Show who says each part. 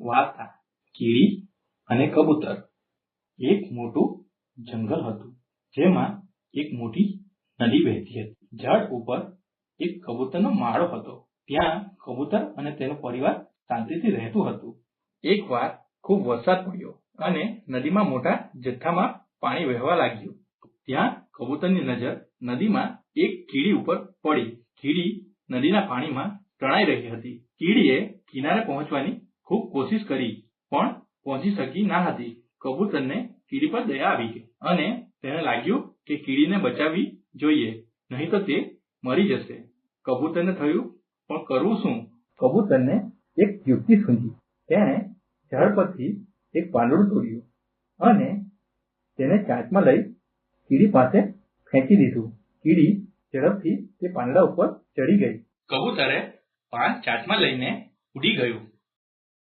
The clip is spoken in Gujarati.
Speaker 1: વાર્તા, કીડી અને કબૂતર એક મોટું જંગલ હતું, જેમાં એક મોટી નદી વહેતી હતી. ઝાડ ઉપર એક કબૂતરનો માળો હતો. ત્યાં કબૂતર અને તેનો પરિવાર શાંતિથી રહેતું હતું. એકવાર ખૂબ વરસાદ પડ્યો અને નદીમાં મોટા જથ્થામાં પાણી વહેવા લાગ્યું. ત્યાં કબૂતરની નજર નદીમાં એક કીડી ઉપર પડી. કીડી નદીના પાણીમાં તણાઈ રહી હતી. કીડીએ કિનારે પહોંચવાની કોશિશ કરી પણ પહોંચી શકી ના હતી. કબૂતરને કીડી પર દયા આવી અને તેને લાગ્યું કે કીડીને બચાવવી જોઈએ નહીં તો તે મરી જશે. કબૂતરને થયું પણ કરવું શું? કબૂતરને એક યુક્તિ સૂઝી તેણે ઝાડ પરથી એક પાંદડું તોડ્યું અને તેને ચાંચમાં લઈ કીડી પાસે ફેંકી દીધું. કીડી ઝડપથી તે પાંદડા ઉપર ચડી ગઈ. કબૂતરે પાંચ ચાંચમાં લઈને ઉડી ગયું.